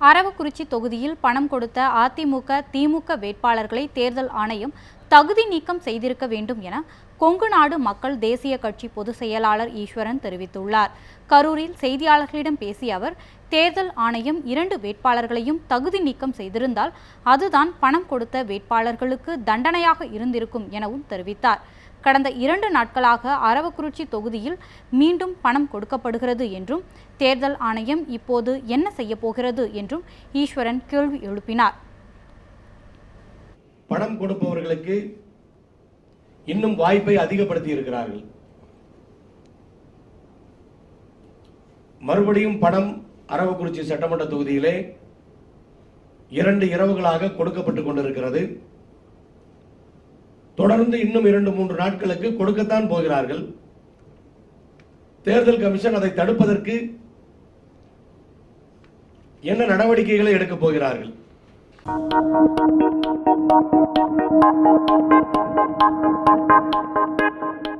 அரவக்குறிச்சி தொகுதியில் பணம் கொடுத்த அதிமுக திமுக வேட்பாளர்களை தேர்தல் ஆணையம் தகுதி நீக்கம் செய்திருக்க வேண்டும் என கொங்கு நாடு மக்கள் தேசிய கட்சி பொதுச் செயலாளர் ஈஸ்வரன் தெரிவித்துள்ளார். கரூரில் செய்தியாளர்களிடம் பேசிய அவர் தேர்தல் ஆணையம் இரண்டு வேட்பாளர்களையும் தகுதி நீக்கம் செய்திருந்தால் அதுதான் பணம் கொடுத்த வேட்பாளர்களுக்கு தண்டனையாக இருந்திருக்கும் எனவும் தெரிவித்தார். கடந்த இரண்டு நாட்களாக அரவக்குறிச்சி தொகுதியில் மீண்டும் பணம் கொடுக்கப்படுகிறது என்றும் தேர்தல் ஆணையம் இப்போது என்ன செய்யப்போகிறது என்றும் ஈஸ்வரன் கேள்வி எழுப்பினார். பணம் கொடுப்பவர்களுக்கு இன்னும் வாய்ப்பை அதிகப்படுத்தி இருக்கிறார்கள். மறுபடியும் பணம் அரவக்குறிச்சி சட்டமன்ற தொகுதியிலே இரண்டு இரவுகளாக கொடுக்கப்பட்டுக் கொண்டிருக்கிறது. தொடர்ந்து இன்னும் இரண்டு மூன்று நாட்களுக்கு கொடுக்கத்தான் போகிறார்கள். தேர்தல் கமிஷன் அதை தடுப்பதற்கு என்ன நடவடிக்கைகளை எடுக்கப் போகிறார்கள்? Thank you.